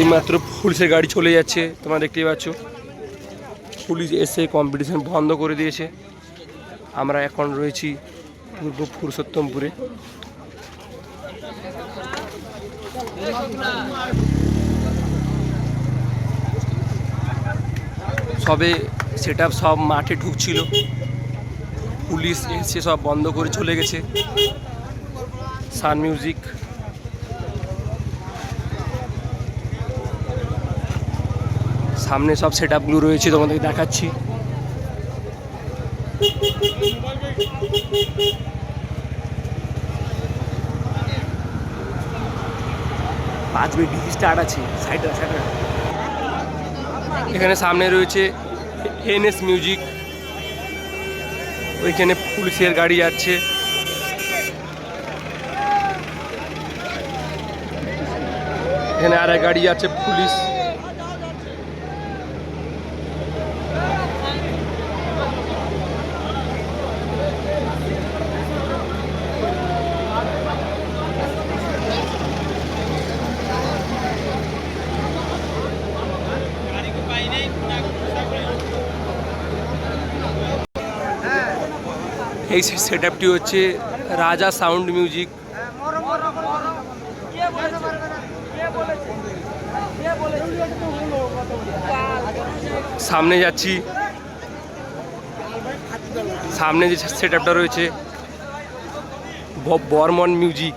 এইমাত্র পুলিশের গাড়ি চলে যাচ্ছে, তোমরা দেখতেই পাচ্ছ। পুলিশ এসে কম্পিটিশন বন্ধ করে দিয়েছে। আমরা এখন রয়েছি পূর্ব পুরুষোত্তমপুরে। সবে সেট সব মাঠে ঢুকছিল। পুলিশ এসে সব বন্ধ করে চলে গেছে। Sun music. সামনে সব সেট আপগুলো রয়েছে, তোমাদেরকে দেখাচ্ছি। পাঁচ মিনিট স্টার্ট আছে, সাইডে সাইডে। এখানে সামনে রয়েছে এনএস মিউজিক। ওইখানে পুলিশের গাড়ি যাচ্ছে। এখানে আর গাড়ি যাচ্ছে পুলিশ। এই সেট আপটি হচ্ছে রাজা সাউন্ড মিউজিক। সামনে যাচ্ছি। সামনে যে সেট আপটা রয়েছে বর্মন মিউজিক।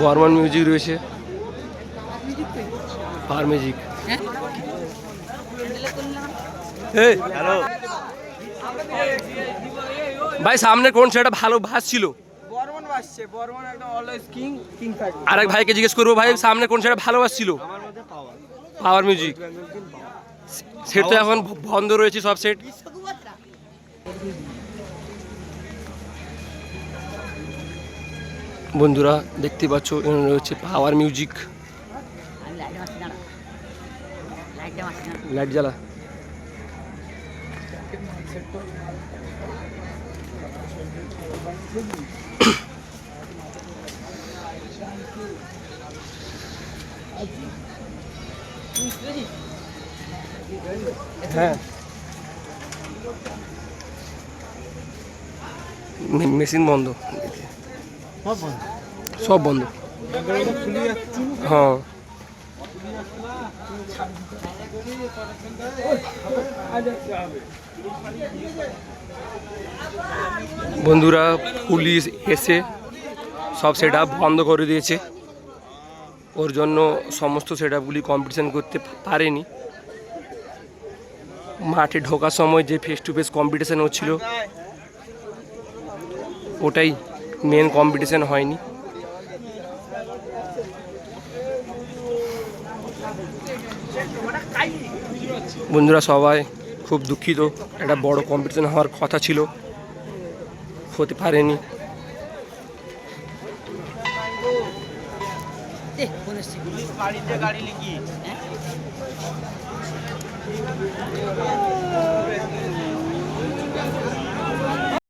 বর্মন মিউজিক রয়েছে। পার মিউজিক। ভাই সামনে কোন সেটা ভালো ভাসছিল? বাসছে বর্মন একদম অলওয়েজ কিং কিং থাকবে। আরেক ভাইকে জিজ্ঞেস করব ভাই সামনে কোন সেটা ভালোবাসছিল আমার মধ্যে পাওয়ার পাওয়ার মিউজিক সেট তো এখন বন্ধ রয়েছে সব সেট বন্ধুরা দেখতে পাচ্ছ এখানে রয়েছে পাওয়ার মিউজিক লাইটে লাইটে মারছি না লাইট জ্বালা হ্যাঁ। মেশিন বন্ধ? সব বন্ধ। হ্যাঁ। বন্ধুরা পুলিশ এসে সব সেট বন্ধ করে দিয়েছে। ওর জন্য সমস্ত সেট আপগুলি কম্পিটিশান করতে পারেনি। মাঠে ঢোকার সময় যে ফেস টু ফেস কম্পিটিশান হচ্ছিল, ওটাই মেন কম্পিটিশান হয়নি। বন্ধুরা সবাই খুব দুঃখিত, একটা বড় কম্পিটিশান হওয়ার কথা ছিল, হতে পারেনি। এ ফোন এসছে বাড়িতে গাড়ি লিখি